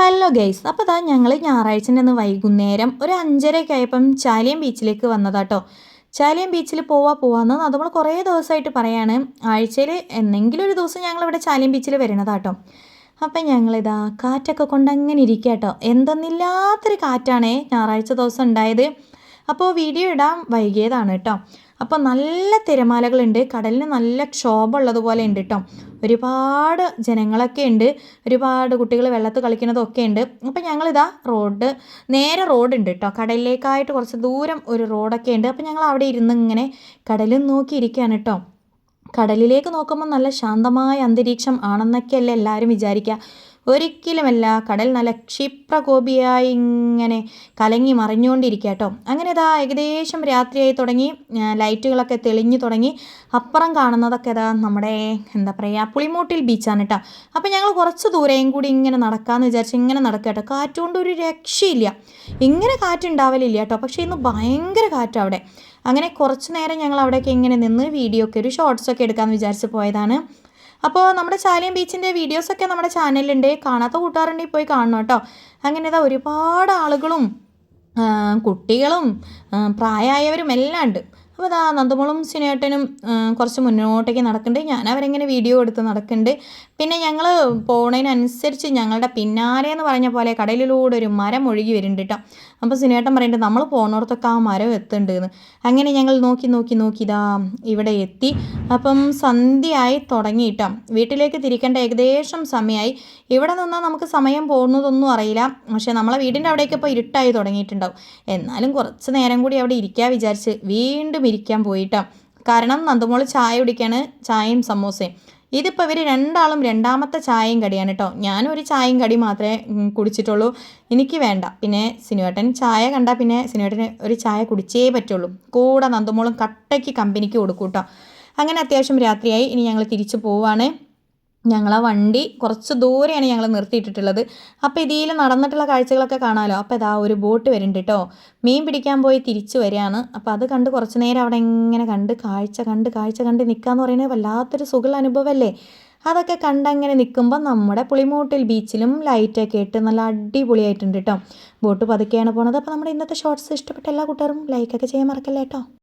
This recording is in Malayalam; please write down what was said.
ഹലോ ഗൈസ് അപ്പോൾ അതാ ഞങ്ങൾ ഞായറാഴ്ചന്റെ അന്ന് വൈകുന്നേരം ഒരു അഞ്ചരയൊക്കെ ആയപ്പം ചാലിയം ബീച്ചിലേക്ക് വന്നതാട്ടോ ചാലിയം ബീച്ചിൽ പോവാ പോവാന്ന് അത് നമ്മൾ കുറേ ദിവസമായിട്ട് പറയാണ്. ആഴ്ചയിൽ എന്തെങ്കിലും ഒരു ദിവസം ഞങ്ങൾ ഇവിടെ ചാലിയം ബീച്ചിൽ വരണതാട്ടോ അപ്പം ഞങ്ങളിതാ കാറ്റൊക്കെ കൊണ്ട് അങ്ങനെ ഇരിക്കുക കേട്ടോ എന്തെന്നില്ലാത്തൊരു കാറ്റാണേ ഞായറാഴ്ച ദിവസം ഉണ്ടായത്. അപ്പോൾ വീഡിയോ ഇടാൻ വൈകിയതാണ് കേട്ടോ അപ്പോൾ നല്ല തിരമാലകളുണ്ട്. കടലിന് നല്ല ക്ഷോഭമുള്ളതുപോലെ ഉണ്ട് കേട്ടോ ഒരുപാട് ജനങ്ങളൊക്കെ ഉണ്ട്. ഒരുപാട് കുട്ടികൾ വെള്ളത്ത് കളിക്കുന്നതൊക്കെ ഉണ്ട്. അപ്പോൾ ഞങ്ങളിതാ റോഡ് നേരെ റോഡ് ഉണ്ട് കേട്ടോ കടലിലേക്കായിട്ട് കുറച്ച് ദൂരം ഒരു റോഡൊക്കെ ഉണ്ട്. അപ്പോൾ ഞങ്ങൾ അവിടെ ഇരുന്ന് ഇങ്ങനെ കടലും നോക്കിയിരിക്കുകയാണ് കേട്ടോ കടലിലേക്ക് നോക്കുമ്പോൾ നല്ല ശാന്തമായ അന്തരീക്ഷം ആണെന്നൊക്കെയല്ലേ എല്ലാവരും വിചാരിക്കുക ഒരിക്കലുമല്ല കടൽ നല്ല ക്ഷിപ്രകോപിയായി ഇങ്ങനെ കലങ്ങി മറിഞ്ഞുകൊണ്ടിരിക്കുക കേട്ടോ അങ്ങനെ ഇതാ ഏകദേശം രാത്രിയായി തുടങ്ങി. ലൈറ്റുകളൊക്കെ തെളിഞ്ഞു തുടങ്ങി. അപ്പുറം കാണുന്നതൊക്കെ ഇതാ നമ്മുടെ എന്താ പറയുക പുളിമൂട്ടിൽ ബീച്ചാണ് കേട്ടോ അപ്പോൾ ഞങ്ങൾ കുറച്ച് ദൂരെയും കൂടി ഇങ്ങനെ നടക്കാമെന്ന് വിചാരിച്ച് ഇങ്ങനെ നടക്കുക കേട്ടോ കാറ്റുകൊണ്ട് ഒരു രക്ഷയില്ല. ഇങ്ങനെ കാറ്റുണ്ടാവലില്ല കേട്ടോ പക്ഷേ ഇന്ന് ഭയങ്കര കാറ്റാണ് അവിടെ. അങ്ങനെ കുറച്ച് നേരം ഞങ്ങൾ അവിടെയൊക്കെ ഇങ്ങനെ നിന്ന് വീഡിയോ ഒക്കെ ഒരു ഷോർട്സൊക്കെ എടുക്കാമെന്ന് വിചാരിച്ച് പോയതാണ്. അപ്പോൾ നമ്മുടെ ചാലിയം ബീച്ചിന്റെ വീഡിയോസൊക്കെ നമ്മുടെ ചാനലിലുണ്ട് കാണാത്ത കൂട്ടുകാരുണ്ടെങ്കിൽ പോയി കാണണം കേട്ടോ. അങ്ങനെ ഇതാ ഒരുപാട് ആളുകളും കുട്ടികളും പ്രായമായവരും എല്ലാം ഉണ്ട്. അപ്പോൾ അതാ നന്ദമോളും സിനേട്ടനും കുറച്ച് മുന്നോട്ടേക്ക് നടക്കുന്നുണ്ട് ഞാൻ അവരെങ്ങനെ വീഡിയോ എടുത്ത് നടക്കുന്നുണ്ട് പിന്നെ ഞങ്ങൾ പോണതിനനുസരിച്ച് ഞങ്ങളുടെ പിന്നാലെ എന്ന് പറഞ്ഞ പോലെ കടലിലൂടെ ഒരു മരം ഒഴുകി വരുന്നുണ്ട് കേട്ടോ അപ്പോൾ സിനേട്ടൻ പറയുന്നുണ്ട് നമ്മൾ പോണോടത്തൊക്കെ ആ മരം എത്തുന്നുണ്ട് അങ്ങനെ ഞങ്ങൾ നോക്കി നോക്കി നോക്കി ഇതാ ഇവിടെ എത്തി. അപ്പം സന്ധ്യയായി തുടങ്ങി കേട്ടോ വീട്ടിലേക്ക് തിരിക്കേണ്ട ഏകദേശം സമയമായി ഇവിടെ നിന്നാൽ നമുക്ക് സമയം പോകുന്നതൊന്നും അറിയില്ല. പക്ഷേ നമ്മളെ വീടിന്റെ അവിടേക്ക് ഇപ്പോൾ ഇരുട്ടായി തുടങ്ങിയിട്ടുണ്ടാവും. എന്നാലും കുറച്ച് നേരം കൂടി അവിടെ ഇരിക്കാൻ വിചാരിച്ച് വീണ്ടും ഇരിക്കാൻ പോയിട്ടോ. കാരണം നന്ദമോൾ ചായ കുടിക്കാണ് ചായയും സമോസയും. ഇതിപ്പോൾ ഇവർ രണ്ടാളും രണ്ടാമത്തെ ചായയും കടിയാണ് കേട്ടോ ഞാനൊരു ചായയും കടി മാത്രമേ കുടിച്ചിട്ടുള്ളൂ. എനിക്ക് വേണ്ട. പിന്നെ സിനുവേട്ടൻ ചായ കണ്ടാൽ പിന്നെ സിനുവേട്ടന് ഒരു ചായ കുടിച്ചേ പറ്റുള്ളൂ. കൂടെ നന്ദമോളും കട്ടയ്ക്ക് കമ്പനിക്ക് കൊടുക്കും കേട്ടോ അങ്ങനെ അത്യാവശ്യം രാത്രിയായി. ഇനി ഞങ്ങൾ തിരിച്ചു പോവാണ്. ഞങ്ങൾ ആ വണ്ടി കുറച്ച് ദൂരെയാണ് ഞങ്ങൾ നിർത്തിയിട്ടിട്ടുള്ളത്. അപ്പോൾ ഇതിൽ നടന്നിട്ടുള്ള കാഴ്ചകളൊക്കെ കാണാമല്ലോ അപ്പോൾ ഇതാ ഒരു ബോട്ട് വരുന്നുണ്ട് കേട്ടോ മീൻ പിടിക്കാൻ പോയി തിരിച്ചു വരികയാണ്. അപ്പോൾ അത് കണ്ട് കുറച്ച് നേരം അവിടെ ഇങ്ങനെ കണ്ട് കാഴ്ച കണ്ട് കാഴ്ച കണ്ട് നിൽക്കാന്ന് പറയുന്നത് വല്ലാത്തൊരു സുഖമുള്ള അനുഭവമല്ലേ അതൊക്കെ കണ്ടങ്ങനെ നിൽക്കുമ്പോൾ നമ്മുടെ പുളിമൂട്ടിൽ ബീച്ചിലും ലൈറ്റൊക്കെ ഇട്ട് നല്ല അടിപൊളിയായിട്ടുണ്ട് കേട്ടോ ബോട്ട് പതുക്കെയാണ് പോണത്. അപ്പോൾ നമ്മുടെ ഇന്നത്തെ ഷോർട്സ് ഇഷ്ടപ്പെട്ട എല്ലാ കൂട്ടുകാരും ലൈക്കൊക്കെ ചെയ്യാൻ മറക്കല്ലേ കേട്ടോ